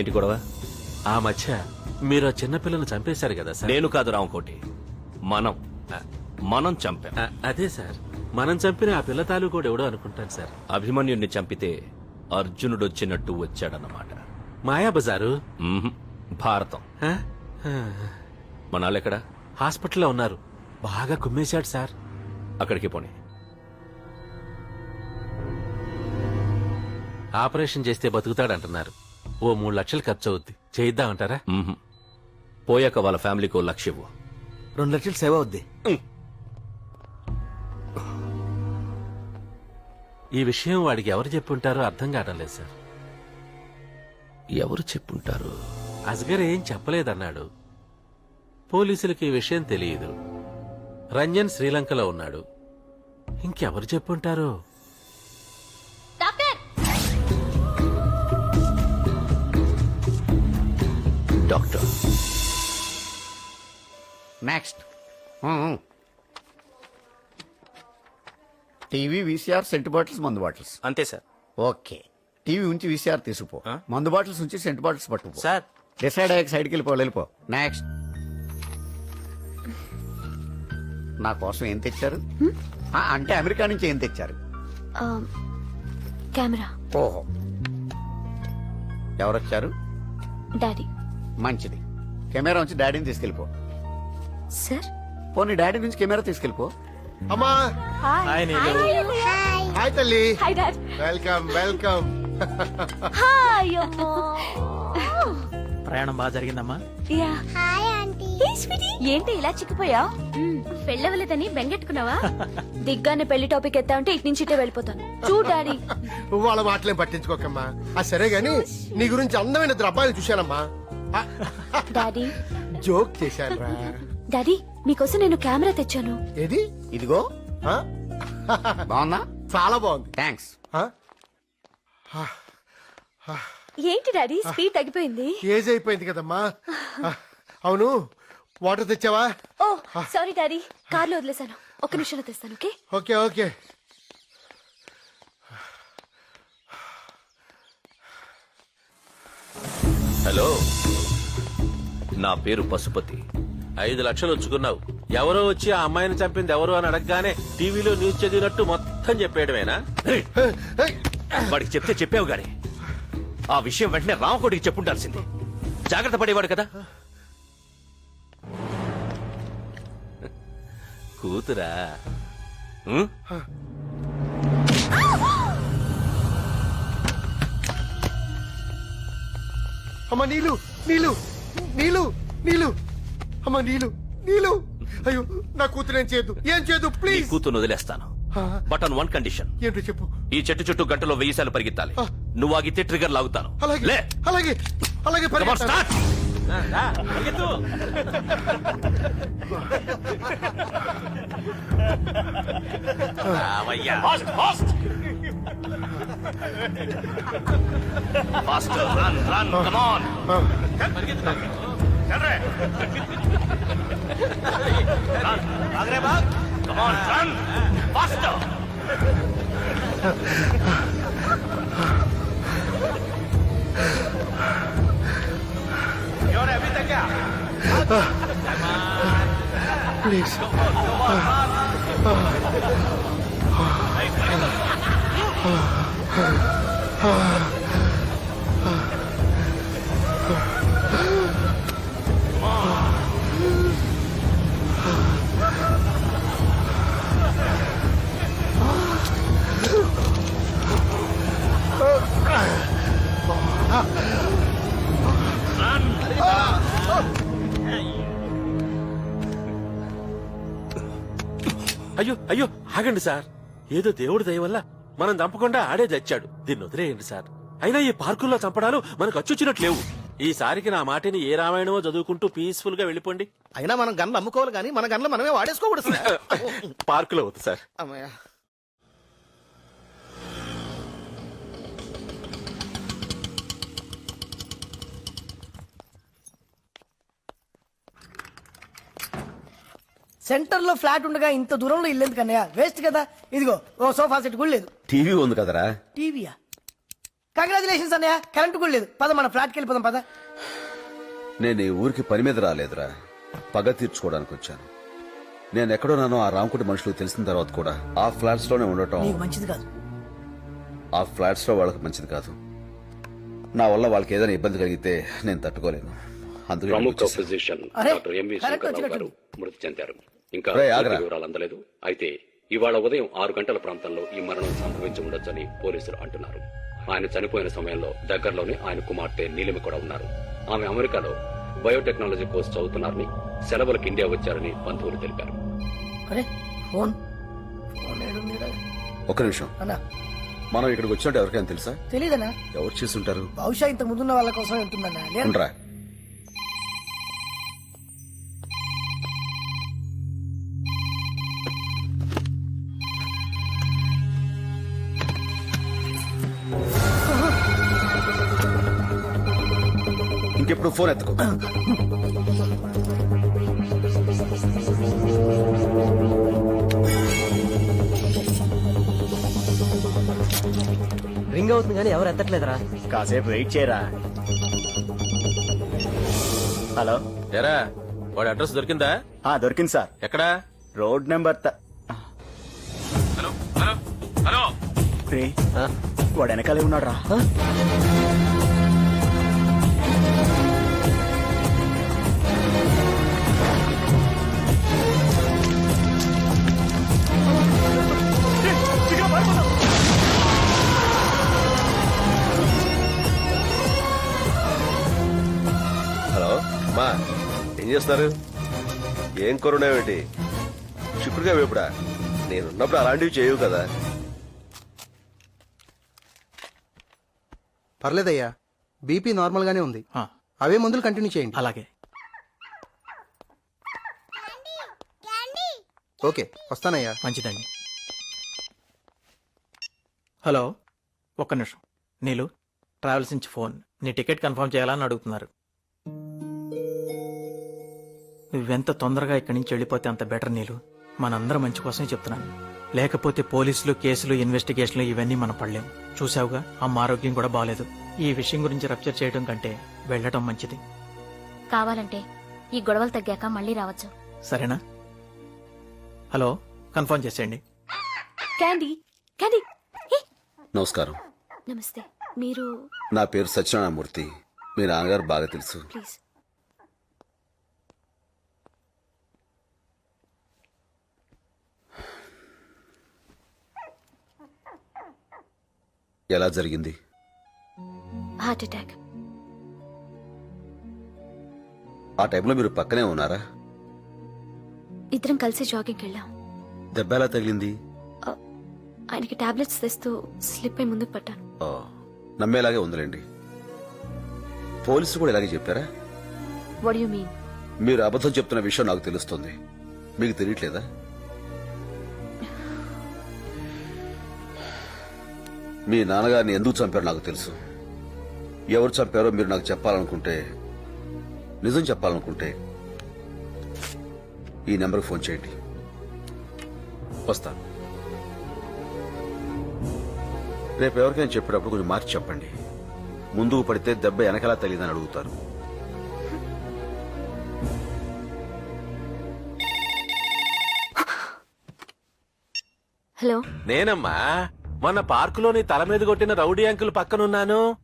ఏంటి గొడవ? ఆ మధ్య మీరు ఆ చిన్నపిల్లను చంపేశారు కదా సార్? నేను కాదు రామకోటి మనం. మనం చంపాం. ఆ, అదే సార్. మనం చంపిన ఆ పిల్ల తాలూకోడు ఎవడో అనుకుంటాను సార్. అభిమన్యుణ్ణి చంపితే అర్జునుడొచ్చినట్టు వచ్చాడన్నమాట. మాయా బజారు మ్మ్హ్. భారతం. ఆ? ఆ. మనాలెక్కడ హాస్పిటల్లో ఉన్నారు. బాగా కుమ్మేశాడు సార్. అక్కడికి పోనీ. ఆపరేషన్ చేస్తే బతుకుతాడంటున్నారు. ఓ మూడు లక్షలు ఖర్చు అవుద్ది చేయిద్దామంటారా? మ్మ్హ్. పోయాక వాళ్ళ ఫ్యామిలీకి ఓ లక్ష ఇవ్వు. రెండు లక్షలు సేవ్ అవుద్ది. ఈ విషయం వాడికి ఎవరు చెప్పుంటారో అర్థం కావడం లేదు సార్. ఎవరు చెప్పుంటారు? అస్గర్ ఏం చెప్పలేదన్నాడు. పోలీసులకి ఈ విషయం తెలియదు. రంజన్ శ్రీలంకలో ఉన్నాడు. ఇంకెవరు చెప్పుంటారో? Doctor. Next TV VCR scent bottles మందు బాటిల్స్ అంతే సార్. ఓకే టీవీ ఉంచి వీసీఆర్ తీసుకుపో. మందు బాటిల్స్ ఉంచి సెంట్ బాటిల్స్ పట్టుకుపో. సార్. డిసైడ్ అయ్యాక సైడ్కి వెళ్ళిపో వెళ్ళిపో. నెక్స్ట్ నా కోసం ఏం తెచ్చారు? ఆ, అంటే అమెరికా నుంచి ఏం తెచ్చారు? కెమెరా. ఓహో. ఎవరొచ్చారు? డాడీ మంచిది. కెమెరా నుంచి డాడీని తీసుకెళ్ళిపో. సార్? పోనీ డాడీ నుంచి కెమెరా తీసుకెళ్ళిపో. అమ్మా! హాయ్ నీలు హాయ్ తల్లి. Hi dad welcome welcome hi అమ్మా. ప్రయాణం బాగా జరిగిందమ్మా. యా. హాయ్ ఆంటీ ఏంటి ఇలా చిక్కిపోయా పెళ్ళవలేదని బెంగెట్టుకున్నావా? దిగ్గానే పెళ్ళి టాపిక్ ఎత్తా అంటే ఇటు నుంచి ఇటే వెళ్ళిపోతాను. చూ డాడీ. వాళ్ళ మాటలేం పట్టించుకోకమ్మా. ఆ సరే గాని నీ గురించి అందమైన ఇద్దరు అబ్బాయిలు చూశానమ్మా. డాడీ. జోక్ చేశాను రా. డాడీ మీకోసం నేను కెమెరా తెచ్చాను. ఏది? ఇదిగో. ఆ? బాగుందా? చాలా బాగుంది. థ్యాంక్స్ ఆ? ఏంటి డాడీ? స్పీడ్ తగ్గిపోయింది. ఏజ్ అయిపోయింది కదమ్మా. ఆ, అవును వాటర్ తెచ్చావా? ఓ సారీ డాడీ కార్లో వదిలేశాను. ఒక్క నిమిషంలో తెస్తాను ఓకే? Okay okay. హలో. నా పేరు పశుపతి. ఐదు లక్షలు ఉంచుకున్నావు. ఎవరో వచ్చి ఆ అమ్మాయిని చంపింది ఎవరు అని అడగగానే టీవీలో న్యూస్ చదివినట్టు మొత్తం చెప్పేయడమేనా! వాడికి చెప్తే చెప్పావు గాని. ఆ విషయం వెంటనే రామకోటికి చెప్పుండాల్సింది. జాగ్రత్త పడేవాడు కదా. కూతురా? అమ్మ నీలు నీలు నీలు నీలు. అమ్మ నీలు నీలు. అయ్యో నా కూతురు ఏం చేయదు ఏం చేయదు ప్లీజ్ కూతురు వదిలేస్తాను. But on one condition. ఏంటో చెప్పు. ఈ చెట్టు చుట్టూ గంటలో వెయ్యి సార్లు పరిగెత్తాలి. నువ్వు ఆగితే ట్రిగర్ లాగుతాను. అలాగే అలాగే అలాగే Come Faster, run, run, come on. Come on, run. Faster. Yore, abhi tak kya? Come on. Please. Come on, come on, run. Nice. Oh. అయ్యో అయ్యో ఆగండి సార్. ఏదో దేవుడి దయ వల్ల మనం చంపకుండా ఆడే చచ్చాడు. దీన్ని వదిలేయండి సార్. అయినా ఈ పార్కుల్లో చంపడాలు మనకు అచ్చొచ్చినట్లు లేవు. ఈసారికి నా మాటిని ఏ రామాయణమో చదువుకుంటూ పీస్ఫుల్గా వెళ్ళిపోండి. అయినా మనం గన్లు అమ్ముకోవాలి కానీ మన గన్లు మనమే వాడేసుకోకూడదు. పార్కులో వద్దు సార్. అమ్మయ్య. సెంటర్లో ఫ్లాట్ ఉండగా ఇంత దూరంలో ఇల్లు ఎందుకన్నయ్య వేస్ట్ కదా. ఇదిగో ఓ సోఫా సెట్ కూడా లేదు. టీవీ ఉంది కదరా? టీవీయా? కంగ్రాచులేషన్స్ అన్నయ్య. కరెంట్ కూడా లేదు. పద మన ఫ్లాట్కి వెళ్ళిపోదాం పద. నేను ఈ ఊరికి పని మీద రాలేదురా. పగ తీర్చుకోవడానికి వచ్చాను. నేను ఎక్కడున్నానో ఆ రామకుటి మనుషులకు తెలిసిన తర్వాత కూడా ఆ ఫ్లాట్స్లోనే ఉండటం నీకు మంచిది కాదు. ఆ ఫ్లాట్స్లో వాళ్ళకి మంచిది కాదు. నా వల్ల వాళ్ళకి ఏదైనా ఇబ్బంది కలిగితే నేను తట్టుకోలేను. అందుకే ప్రముఖ వచ్చేసాను. ఫిజిషియన్ అరే, డాక్టర్ ఎంవి కరెక్ట్ శంకర్రావు గారు. మృతి చెందారు. ఇంకా వివరాలు అందలేదు. అయితే ఇవాళ ఉదయం ఆరు గంటల ప్రాంతంలో ఈ మరణం సంభవించి ఉండొచ్చని పోలీసులు అంటున్నారు. ఆయన చనిపోయిన సమయంలో దగ్గరలోనే ఆయన కుమార్తె నీలిమ కూడా ఉన్నారు. ఆమె అమెరికాలో బయోటెక్నాలజీ కోర్స్ చదువుతున్నారని సెలవులకు ఇండియా వచ్చారని బంధువులు తెలిపారు? ఒక నిమిషం. అన్నా. మనం ఇక్కడికి వచ్చినట్టు ఎవరికైనా తెలుసా? తెలీదన్నా. ఎవరు చేసుంటారు బహుశా ఇంత ముందున్న వాళ్ళ కోసం ఉంటుందన్నా ఫోన్ ఎత్తుకో రింగ్ అవుతుంది కానీ ఎవరు ఎత్తట్లేదురా. కాసేపు వెయిట్ చేయరా. హలో. ఎరా వాడి అడ్రస్ దొరికిందా? ఆ దొరికింది సార్. ఎక్కడా? Road number hello hello hello. వాడు వెనకాలే ఉన్నాడు రా హలో మా ఏం చేస్తారు ఏం కొరునేమిటి చిక్కుడుగా వేపుడా? నేనున్నప్పుడు అలాంటివి చేయవు కదా. పర్లేదయ్యా బీపీ నార్మల్ గానే ఉంది అవే మందులు కంటిన్యూ చేయండి. అలాగే. ఓకే వస్తానయ్యా. మంచిదండి. హలో ఒక్క నిమిషం. నీలు ట్రావెల్స్ నుంచి ఫోన్. నీ టికెట్ కన్ఫర్మ్ చేయాలని అడుగుతున్నారు. నువ్వెంత తొందరగా ఇక్కడి నుంచి వెళ్ళిపోతే అంత బెటర్ నీలు. మనందరం మంచి కోసమే చెప్తున్నాను. లేకపోతే పోలీసులు కేసులు ఇన్వెస్టిగేషన్లు ఇవన్నీ మనం పడలేం చూసావుగా అమ్మ ఆరోగ్యం కూడా బాగాలేదు ఈ విషయం గురించి రప్చర్ చేయడం కంటే వెళ్ళటం మంచిది. కావాలంటే ఈ గొడవలు తగ్గాక మళ్ళీ రావచ్చు. సరేనా? హలో కన్ఫర్మ్ చేసేయండి. క్యాండీ క్యాండీ ఏ, నమస్కారం. నమస్తే. మీరు నా పేరు సత్యనారాయణమూర్తి. మీ నాన్నగారు బాగా తెలుసు. ప్లీజ్. ఎలా జరిగింది? Heart attack. ఆ టైంలో మీరు పక్కనే ఉన్నారా? ఇద్దరం కలిసి జాగింగ్కి వెళ్ళాం. దెబ్బ ఎలా తగిలింది? ఆయనకి టాబ్లెట్స్ తెస్తూ స్లిప్ అయి ముందుకు పట్టాను ఓ, నమ్మేలాగే ఉందిలేండి. పోలీసులు కూడా ఇలాగే చెప్పారా? వాట్ యు మీన్ మీరు అబద్ధం చెప్తున్న విషయం నాకు తెలుస్తుంది. మీకు తెలియట్లేదా? మీ నాన్నగారిని ఎందుకు చంపారో నాకు తెలుసు. ఎవరు చంపారో మీరు నాకు చెప్పాలనుకుంటే నిజం చెప్పాలనుకుంటే ఈ నెంబర్కి ఫోన్ చేయండి. వస్తాను. రేపు ఎవరికైనా చెప్పేటప్పుడు కొంచెం మార్చి చెప్పండి. ముందుకు పడితే దెబ్బ వెనకలా తగిలిందని అడుగుతారు. హలో. నేనమ్మా. మొన్న పార్కులోని తల మీద కొట్టిన రౌడీ అంకుల్ పక్కనున్నాను.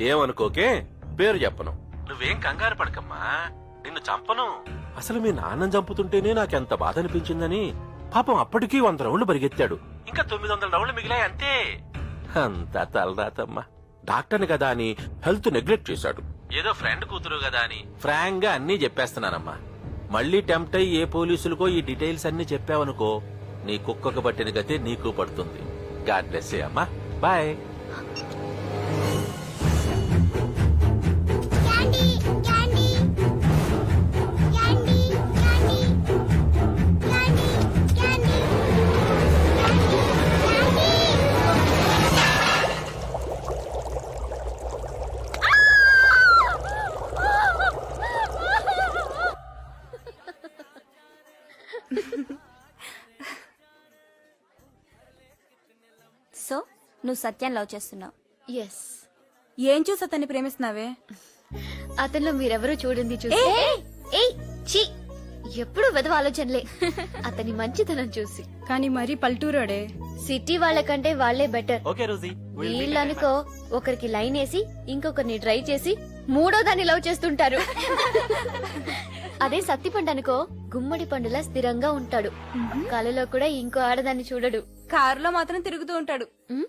ఏమనుకోకే? పేరు చెప్పను. నువ్వేం కంగారు పడకమ్మా. నిన్ను చంపను. అసలు మీ నాన్న చంపుతుంటేనే నాకెంత బాధ అనిపించిందని పాపం అప్పటికీ వంద రౌండ్లు పరిగెత్తాడు. ఇంకా తొమ్మిది వందల రౌండ్లు మిగిలాయి అంతే. అంతా తలరాతమ్మా. డాక్టర్ని కదా అని హెల్త్ నెగ్లెక్ట్ చేశాడు. ఏదో ఫ్రెండ్ కూతురు కదా అని. ఫ్రాంక్గా అన్నీ చెప్పేస్తున్నానమ్మా. మళ్ళీ టెంప్ట్ అయ్యి ఏ పోలీసులకో ఈ డీటెయిల్స్ అన్ని చెప్పావనుకో నీ కుక్కకు పట్టిన గతే నీకు పడుతుంది. God bless you, Ma. Bye! నువ్వు సత్యం లవ్ చేస్తున్నావు. ఎస్ ఏం చూసి అతన్ని ప్రేమిస్తున్నావే? అతనిలో మీరెవరూ చూడండి చూసి. ఏయ్ ఛీ ఎప్పుడు వెదవ ఆలోచనలే. అతని మంచితనం చూసి. కానీ మరీ పల్టూరోడే సిటీ వాళ్ళకంటే వాళ్ళే బెటర్. Okay Rosie. వీళ్ళనుకో ఒకరికి లైన్ వేసి ఇంకొకరిని ట్రై చేసి మూడో దాన్ని లవ్ చేస్తుంటారు. అదే సత్తి పండు అనుకో గుమ్మడి పండులా స్థిరంగా ఉంటాడు. కలలో కూడా ఇంకో ఆడదాన్ని చూడడు. కారులో మాత్రం తిరుగుతూ ఉంటాడు. ఉమ్.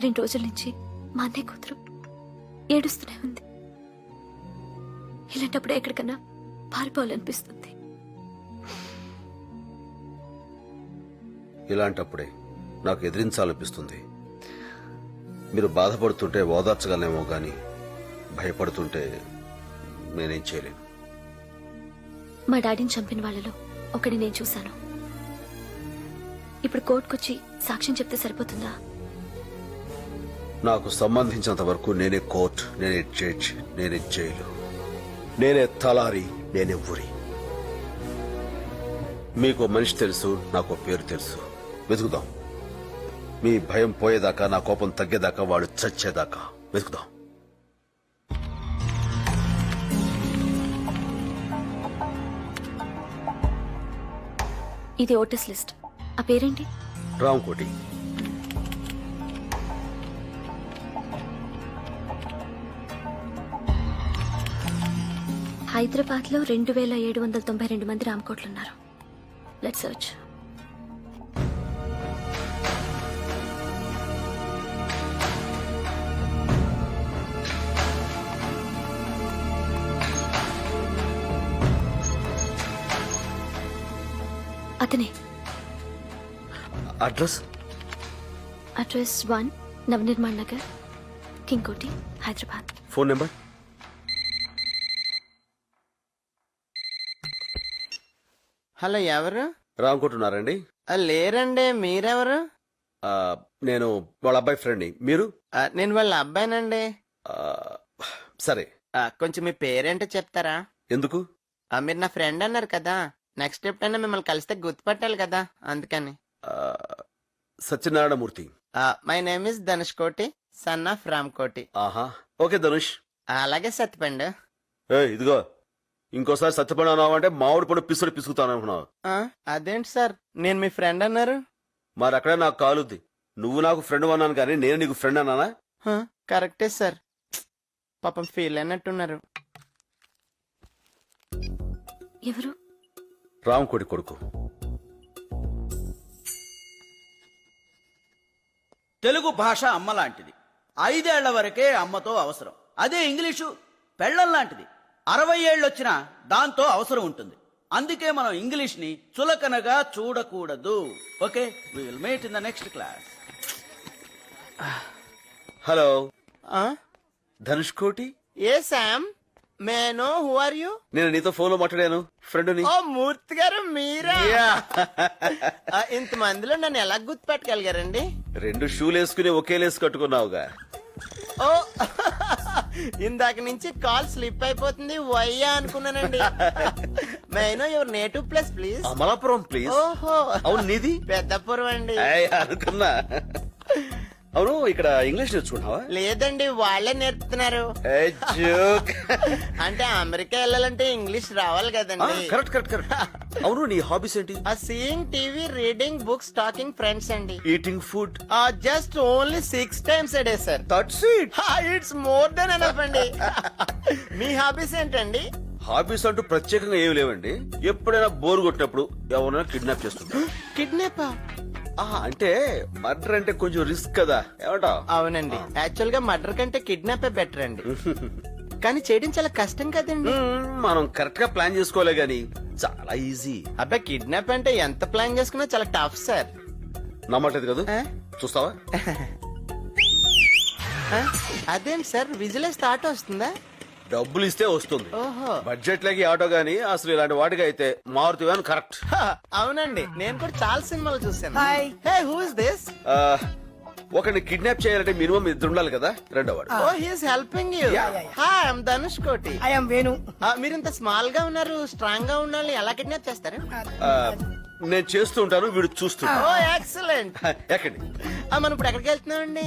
రెండు రోజుల నుంచి మా అన్నయ్య కూతురు ఏడుస్తూనే ఉంది. ఇలాంటప్పుడు ఎక్కడికన్నా పారిపోవాలనిపిస్తుంది. ఇలాంటప్పుడే నాకు ఎదిరించాలనిపిస్తుంది. మీరు బాధపడుతుంటే ఓదార్చగలనేమో గాని భయపడుతుంటే నేనేం చేయలేను. మా డాడీని చంపిన వాళ్ళలో ఒకటి నేను చూశాను. ఇప్పుడు కోర్టుకొచ్చి సాక్ష్యం చెప్తే సరిపోతుందా? నాకు సంబంధించినంత వరకు నేనే కోర్ట్ నేనే జడ్జ్ నేనే జైలు. నేనే తలారి నేనే ఊరి. మీకు మనిషి తెలుసు నాకు పేరు తెలుసు. వెతుకుదాం. మీ భయం పోయేదాకా నా కోపం తగ్గేదాకా వాడు చచ్చేదాకా. వెతుకుదాం. ఇది ఓటర్స్ లిస్ట్. ఆ పేరేంటి? రాంకోటి హైదరాబాద్లో రెండు వేల ఏడు వందల తొంభై రెండు మంది రామకోట్లు ఉన్నారు లెట్ సర్చ్ అతనే. Address? Address one Navanirman Nagar Kingkoti Hyderabad. Phone number? Hello ఎవరు? రాంకోటి ఉన్నారండి. ఆ, లేరండి మీరెవరు? ఆ, నేను వాళ్ళ అబ్బాయి ఫ్రెండ్ని. మీరు? ఆ, నేను వాళ్ళ అబ్బాయినండి. ఆ, సరే. ఆ, కొంచెం మీ పేరేంటో చెప్తారా? ఎందుకు? ఆ, మీరు నా ఫ్రెండ్ అన్నారు కదా. నెక్స్ట్ ఎప్పుడైనా మిమ్మల్ని కలిస్తే గుర్తుపట్టాలి కదా అందుకని. ఆ, Satyanarayanamurthy. My name is Dhanush Koti son of Ram కోటి ఆహా. ఓకే ధనుష్ ఆ, అలాగే సత్తిపండు ఏ ఇదిగో. ఇంకోసారి సత్యపడి అన్నావు అంటే మామిడి పండు పిసుడు పిసుకుతాను అనుకున్నావు. ఆ, అదేంటి సార్? నేను మీ ఫ్రెండ్ అన్నారు? మరి అక్కడే నాకు కాలుద్ది. నువ్వు నాకు ఫ్రెండ్ అన్నాను కానీ నేను నీకు ఫ్రెండ్ అన్నానా? కరెక్టే సార్. పాపం ఫీల్ అయినట్టున్నారు. ఎవరు? రామకోడి కొడుకు. తెలుగు భాష అమ్మ లాంటిది. ఐదేళ్ళ వరకే అమ్మతో అవసరం. అదే ఇంగ్లీషు పెళ్ళం లాంటిది. అరవై ఏళ్ళొచ్చినా దాంతో అవసరం ఉంటుంది. అందుకే మనం ఇంగ్లీష్ని చులకనగా చూడకూడదు. Okay will meet in the next class hello. ఆ? Dhanush Koti? Hey same may know who are you? నేను నీతో ఫోన్లో మాట్లాడాను. ఫ్రెండ్ని. ఓ మూర్తి గారు మీరా? ఆ, ఇంతమందిలో నన్ను ఎలా గుర్తుపెట్టగలిగారండి? రెండు షూలు వేసుకుని ఒకే లేసు కట్టుకున్నావుగా. ఓ. ఇందాక నుంచి కాల్ స్లిప్ అయిపోతుంది వయ్యా అనుకున్నానండి. May know your native place please Amalapuram please ఓహో. అవును నీది? పెద్దపురం అండి. అనుకున్నా. అవును ఇక్కడ ఇంగ్లీష్ నేర్చుకున్నావా లేదండి వాళ్ళే నేర్పుతున్నారు. అంటే అమెరికా వెళ్ళాలంటే ఇంగ్లీష్ రావాలి కదండి. Correct correct correct. అవును నీ హాబీస్ ఏంటి? ఆ seeing TV reading books talking friends అండి. Eating food just only six times a day sir that's it it's more than enough అండి. మీ హాబీస్ ఏంటండి? హాబీస్ అంటూ ప్రత్యేకంగా ఏమి లేవండి. ఎప్పుడైనా బోర్ కొట్టినప్పుడు ఎవరైనా కిడ్నాప్ చేస్తుంటా కిడ్నాప్ అంటే మర్డర్ అంటే కొంచెం రిస్క్ కదా ఏమంటావ్? అవునండి. యాక్చువల్గా మర్డర్ కంటే కిడ్నాపే బెటర్ అండి. కానీ చేయడం చాలా కష్టం కదండి. మనం కరెక్ట్గా ప్లాన్ చేసుకోలే గాని చాలా ఈజీ. అబ్బాయి కిడ్నాప్ అంటే ఎంత ప్లాన్ చేసుకున్నా చాలా టఫ్ సార్. నమ్మట్లేదు కదా? చూస్తావా? అదేంటి సార్ విజిల్ స్టార్ట్ వస్తుందా? డబ్బులు ఇస్తే వస్తుంది. ఓహో. బడ్జెట్ లకి ఆటో గానీ అసలు ఇలాంటి వాటికి అయితే మారుతి వ్యాన్ కరెక్ట్. హ, అవునండి. నేను కూడా చాలా సినిమాలు చూసాను hi. Hey who is this ఒకరిని కిడ్నాప్ చేయాలంటే మినిమం ఇద్దరు ఉండాలి కదా రెండో వాడు ఓ he's helping you hi I'm Dhanush Koti I'm Venu ఆ, మీరు ఇంత స్మాల్గా ఉన్నారు స్ట్రాంగ్గా ఉండాలి ఎలా కిడ్నాప్ చేస్తారు? ఆ, నేను చేస్తూ ఉంటాను వీడు చూస్తుంటా ఓ ఎక్సలెంట్ ఎక్కండి. మనం ఇప్పుడు ఎక్కడికి వెళ్తున్నామండి?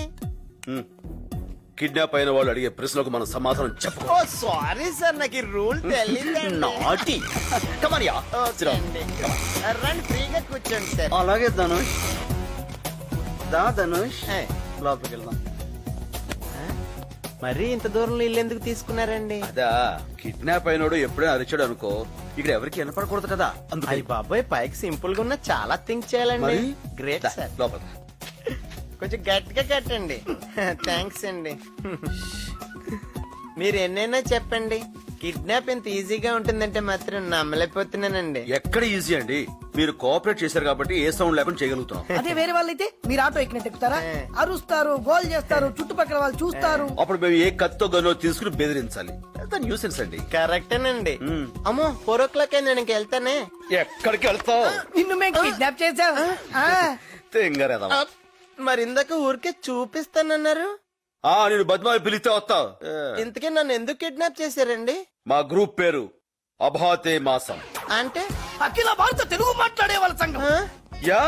కిడ్నాప్ అయిన వాళ్ళు అడిగే ప్రశ్నలకు మనం సమాధానం చెప్పు ఓ సారీ సార్ నాకు రూల్ తెలియదు నాటి. కమరియా రండి. ఫ్రీగా కూర్చోండి సార్. అలాగే ధనుష్. దా ధనుష్. లోపలికి వెళ్దాం. మరీ ఇంత దూరంలో ఇల్లు ఎందుకు తీసుకున్నారండి? అదా కిడ్నాప్ అయినోడు ఎప్పుడైనా అరిచాడు అనుకో ఇక్కడ ఎవరికి వినపడకూడదు కదా. అందుకని బాబాయ్ పైకి సింపుల్గా ఉన్న చాలా థింక్ చేయాలండి. Great sir. లోపల కొంచెం గట్టిగా కట్టండి. థ్యాంక్స్ అండి. మీరు ఎన్నైనా చెప్పండి. కిడ్నాప్ ఇంత ఈజీగా ఉంటుందంటే మాత్రం నమ్మలేకపోతున్నానండి. ఎక్కడ ఈజీ అండి? మీరు కోఆపరేట్ చేశారు కాబట్టి ఏ సౌండ్ లేకుండా చేయగలుగుతాం అదే వేరే వాళ్ళైతే మీరు ఆటో ఎక్కినట్టు ఎక్కుతారా? అరుస్తారు గోల్ చేస్తారు చుట్టుపక్కల వాళ్ళు చూస్తారు. అప్పుడు మేము ఏ కత్తో గనో తీసుకుని బెదిరించాలి. న్యూసెన్స్ అండి. కరెక్టేనండి. అమ్మో ఫోర్ ఓ క్లాక్ అయింది నేను వెళ్తానే. ఎక్కడికి వెళ్తావు? నిన్ను మేము కిడ్నాప్ చేసాం తెంగరేదా మరి ఇందాక ఊరికే చూపిస్తానన్నారు? ఆ నేను బద్మాయి పిలిస్తే వస్తావు ఇంతకీ నన్ను ఎందుకు కిడ్నాప్ చేశారండి? మా గ్రూప్ పేరు అభాతే మాసం. అంటే? అఖిల భారత తెలుగు మాట్లాడే వాళ్ళ సంఘం. ఆ? యా.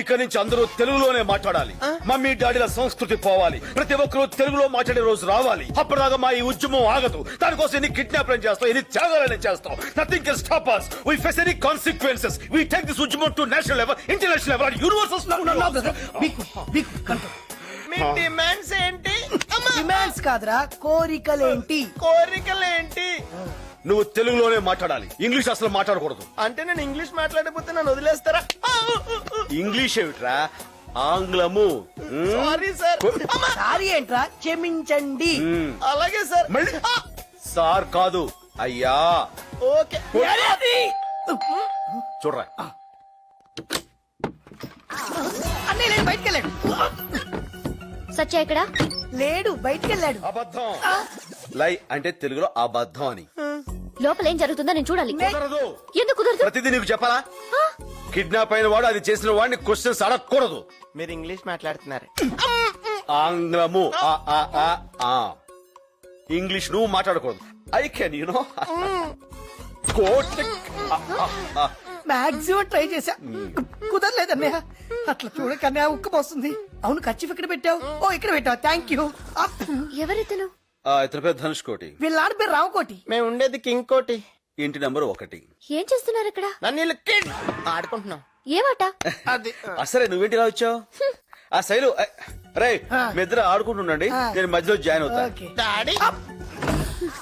ఇక నుంచి అందరూ తెలుగులోనే మాట్లాడాలి. మమ్మీ డాడీల సంస్కృతి పోవాలి. ప్రతి ఒక్కరూ తెలుగులో మాట్లాడే రోజు రావాలి. అప్పటిదాకా మా ఈ ఉద్యమం ఆగదు. దానికోసం ఎన్ని కిడ్నాప్ చేస్తాం ఎన్ని త్యాగాలని చేస్తాం. Nothing can stop us. We face any consequences. We take this ఉద్యమం to national level international level universal me demands ఏంటి! డిమాండ్స్ కాదురా కోరికలేంటి? కోరికలేంటి? నువ్వు తెలుగులోనే మాట్లాడాలి. ఇంగ్లీష్ అసలు మాట్లాడకూడదు. అంటే నేను ఇంగ్లీష్ మాట్లాడకపోతే నన్ను వదిలేస్తారా? ఇంగ్లీష్ ఏమిట్రా? ఆంగ్లము. Sorry sir! సారీ ఏంట్రా? క్షమించండి. అలాగే సార్ మళ్ళీ? సార్ కాదు. అయ్యా. ఓకే. చూడరా. అన్నయ్య లేడు బయటికి వెళ్ళాడు సత్య ఇక్కడ లేడు బయటికి వెళ్ళాడు అబద్ధం లై అంటే తెలుగులో అబద్ధం అని. లోపల ఏం జరుగుతుందో నేను చూడాలి. కుదరదు. ఎందుకు కుదరదు? ప్రతిదీ నీకు చెప్పాలా? కిడ్నాప్ అయిన వాడు అది చేసిన వాడిని క్వశ్చన్స్ అడగకూడదు. మీరు ఇంగ్లీష్ మాట్లాడుతున్నారు. ఆంగ్లము. ఆ, ఆ, ఆ, ఆ. ఇంగ్లీష్ నువ్వు మాట్లాడకూడదు. I can you know quote maximum try చేశా. కుదరలేదు అన్నయ్య అట్లా చూడక అన్నయ్య ఉక్క పోస్తుంది. అవును ఖర్చు ఇక్కడ పెట్టావు. ఓ ఇక్కడ పెట్టావు. Thank you. ఎవరితను ఇతని పేరు ధనుష్ కోటి. వీళ్ళ ఆడ పేరు రామకోటి మేము ఉండేది కింగ్ కోటి. ఇంటి నంబర్ ఒకటి. ఏం చేస్తున్నారు ఇక్కడ? నన్ను ఆడుకుంటున్నాం. ఏమాట? అది సరే నువ్వేంటి ఇలా వచ్చావు? ఆ శైలు రే మీ ఇద్దరు ఆడుకుంటుండండి. నేను మధ్యలో జాయిన్ అవుతా. డాడీ.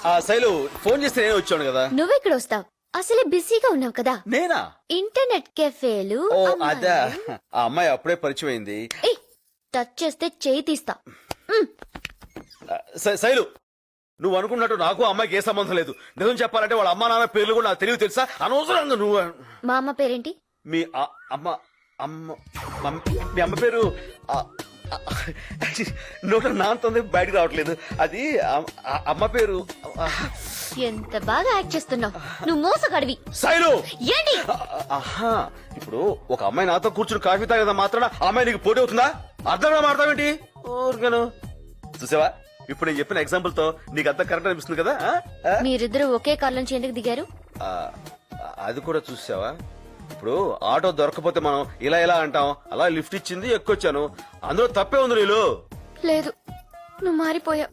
ఆ శైలు ఫోన్ చేస్తే నేను వచ్చాను కదా. నువ్వెక్కడ వస్తావు. అసలే బిజీగా ఉన్నావు కదా. నేనా? ఇంటర్నెట్ కెఫేలు ఓ. అదా. ఆ అమ్మాయి అప్పుడే పరిచయం అయింది. టచ్ చేస్తే చేయి తీస్తా. శైలు నువ్వు అనుకున్నట్టు నాకు అమ్మాయికి ఏ సంబంధం లేదు. నిజం చెప్పాలంటే వాళ్ళ అమ్మా నాన్న పేర్లు కూడా నాకు తెలివి తెలుసా? అనవసరంగా నువ్వు మా అమ్మ పేరేంటి? మీ అమ్మ అమ్మ మమ్- మీ అమ్మ పేరు నోట నాంతుంది బయటకు రావట్లేదు. అది అమ్మ పేరు ఎంత బాగా యాక్ట్ చేస్తున్నావు. నువ్వు మోసగాడివి. శైలు! ఏంటి? ఆహా ఇప్పుడు ఒక అమ్మాయి నాతో కూర్చుని కాఫీ తాగదా మాత్రాన ఆ అమ్మాయి నీకు పోటీ అవుతుందా? అర్థంగా మాడతావేంటి ఊరికను. చూసావా? ఇప్పుడు నేను చెప్పిన ఎగ్జాంపుల్తో నీకు అంత కరెక్ట్ అనిపిస్తుంది కదా ఆ? మీరిద్దరూ ఒకే కార్ నుంచి ఎందుకు దిగారు? ఆ, అది కూడా చూసావా? ఇప్పుడు ఆటో దొరకపోతే మనం ఇలా ఇలా అంటాం అలా లిఫ్ట్ ఇచ్చింది ఎక్కొచ్చాను అందులో తప్పే ఉంది నీళ్ళు లేదు నువ్వు మారిపోయావు.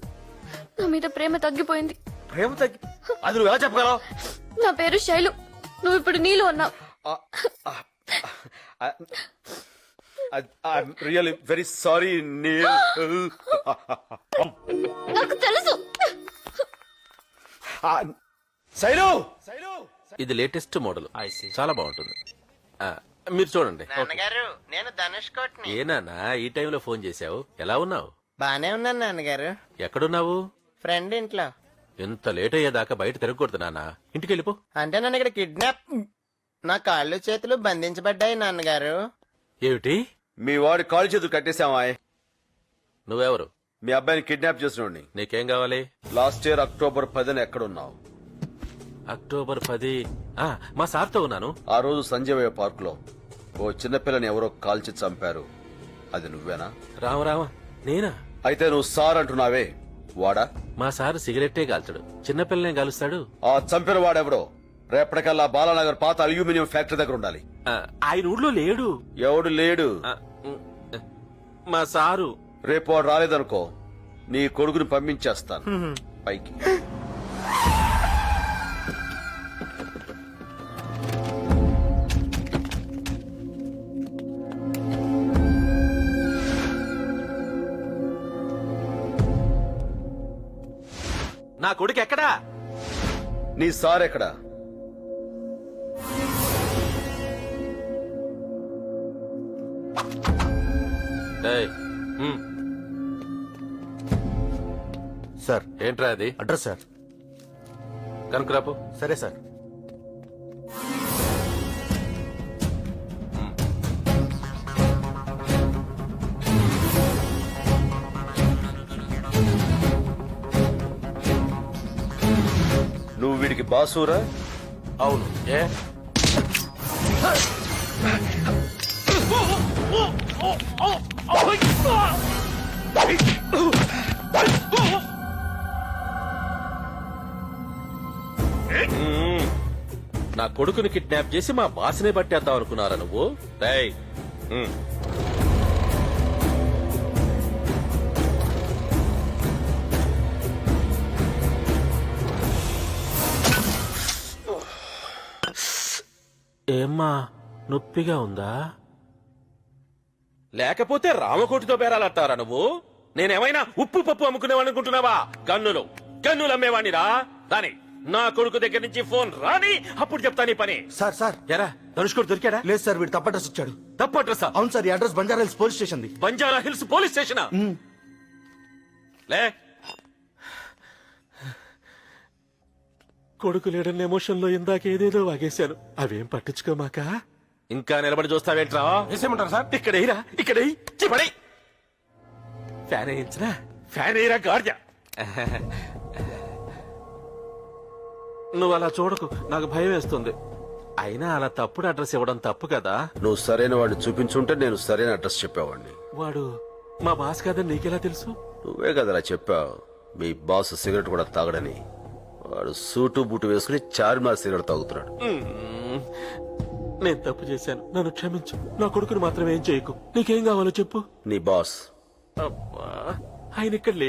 నా మీద ప్రేమ తగ్గిపోయింది. ప్రేమ తగ్గి అది నువ్వు ఎలా చెప్పగలవు? నా పేరు శైలు నువ్వు ఇప్పుడు నీళ్ళు అన్నావు రియల్లీ వెరీ సారీ నీల్ నాకు తెలుసు. శైలు ఇది లేటెస్ట్ మోడల్. చాలా బాగుంటుంది. ఆ, మీరు చూడండి. నాన్నగారు నేను ధనుష్ కోటిని. ఏనానా ఈ టైంలో ఫోన్ చేశావు? ఎలా ఉన్నావు? బానే ఉన్నాను నాన్నగారు. ఎక్కడున్నావు? ఫ్రెండ్ ఇంట్లో. ఎంత లేట్ అయ్యేదాకా బయట తిరగకూడదు నాన్న. ఇంటికి వెళ్ళిపో. అంటే నన్ను ఇక్కడ కిడ్నాప్ నా కాళ్ళు చేతులు బంధించబడ్డాయి నాన్నగారు. ఏమిటి? మీ వాడి కాలు చేతులు కట్టేశామా నువ్వెవరు? మీ అబ్బాయిని కిడ్నాప్ చేసినోడిని నీకేం కావాలి? లాస్ట్ ఇయర్ అక్టోబర్ పదిన ఎక్కడున్నావు? అక్టోబర్ పది. ఆ, మా సార్తో ఉన్నాను. ఆ రోజు సంజయ్ పార్క్లో ఓ చిన్నపిల్లని ఎవరో కాల్చి చంపారు. అది నువ్వేనా? రామ రామ నేనా? అయితే నువ్వు సార్ అంటున్నావే. వాడా? మా సార్ సిగరెట్టే కాల్చడు చిన్నపిల్లనే కాలుస్తాడు ఆ చంపిన వాడెవడో? రేపటికల్లా బాలానగర్ పాత అల్యూమినియం ఫ్యాక్టరీ దగ్గర ఉండాలి. ఆ, ఆయన ఊళ్ళో లేడు. ఎవడు లేడు? ఆ, ఉమ్, మా సారు. రేపు వాడు రాలేదనుకో నీ కొడుకుని పంపించేస్తాను. పైకి. నా కొడుకు ఎక్కడా? నీ సార్ ఎక్కడ? ఉమ్, సార్ ఏంట్రా అది అడ్రస్ సార్ కనుకురాపు సరే సార్ నువ్వు వీడికి బాసూరా అవును ఏ మ్మ్. నా కొడుకుని కిడ్నాప్ చేసి మా బాస్నే పట్టేద్దాం అనుకున్నారా నువ్వు? రేయ్. ఏమ్మా నొప్పిగా ఉందా? లేకపోతే రామకోటితో బేరాలంటారా నువ్వు? నేనేమైనా ఉప్పు పప్పు అమ్ముకునేవాడినుకుంటున్నావా గన్నులు. గన్నులు అమ్మేవాణిరా రాని. నా కొడుకు దగ్గర నుంచి ఫోన్ రాని అప్పుడు చెప్తా నీ పని. Sir sir. ఎరా ధనుష్కోడు దొరికాడా? లేదు సార్ వీడు తప్ప అడ్రస్ ఇచ్చాడు. తప్పు అడ్రస్? అవును సార్ ఈ address Banjara Hills police station the Banjara Hills police station? లే. కొడుకు లేడన్న ఎమోషన్లో ఇందాక ఏదేదో వాగేశాను. అవేం పట్టించుకోమాక? ఇంకా నిలబడి చూస్తావేంట్రా? వేసేయమంటారు సార్? ఇక్కడ ఎయిరా ఇక్కడ ఫ్యాన్ వేయించరా? ఫ్యాన్ వేయరా గార్జా నువ్వు అలా చూడకు. నాకు భయం వేస్తుంది. అయినా అలా తప్పుడు అడ్రస్ ఇవ్వడం తప్పు కదా? నువ్వు సరైన వాడిని చూపించుంటే నేను సరైన అడ్రస్ చెప్పేవాడిని. వాడు మా బాస్ కాదని నీకెలా తెలుసు? నువ్వే కదరా చెప్పావు. మీ బాస్ సిగరెట్ కూడా తాగడని. వాడు సూటు బూటు వేసుకుని చార్మినార్ సిగరెట్ తాగుతున్నాడు. మ్మ్. నేను తప్పు చేశాను. నన్ను క్షమించు. నా కొడుకుని మాత్రం ఏం చేయకు. నీకేం కావాలో చెప్పు. నీ బాస్. అబ్బా ఆయన ఇక్కడ లేడు.